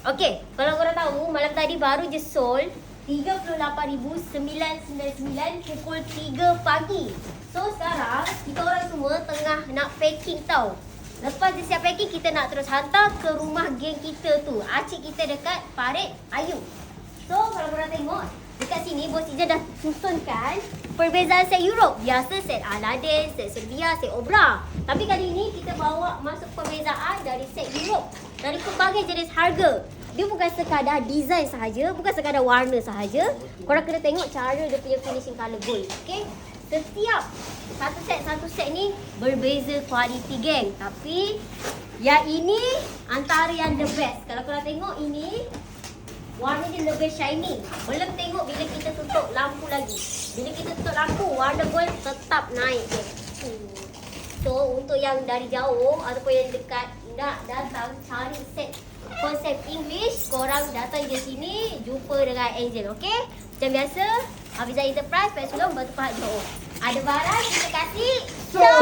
Okay, kalau korang tahu malam tadi baru je sold 38,999 pukul 3 pagi. So sekarang kita orang semua tengah nak packing tau. Lepas dia siap packing kita nak terus hantar ke rumah geng kita tu. Acik kita dekat Parit Ayu. So kalau korang tengok dekat sini bos Ija dah susunkan perbezaan set Europe. Biasa set Aladdin, set Serbia, set Obra. Tapi kali ini kita bawa masuk perbezaan dari set Europe. Dari pelbagai jenis harga. Dia bukan sekadar design sahaja, bukan sekadar warna sahaja. Korang kena tengok cara dia punya finishing colour gold. Okay? Setiap satu set satu set ni berbeza kualiti geng. Tapi yang ini antara yang the best. Kalau korang tengok ini warna dia lebih shiny. Belum tengok bila kita tutup lampu lagi. Bila kita tutup lampu, warna gold tetap naik. Hmm. So, untuk yang dari jauh ataupun yang dekat nak datang cari set konsep English, korang datang je sini, jumpa dengan Angel, okay? Macam biasa, Hafizah Enterprise, Pet Sulung, Batu Pahat Johor. Ada barang, kita kasih. Sold.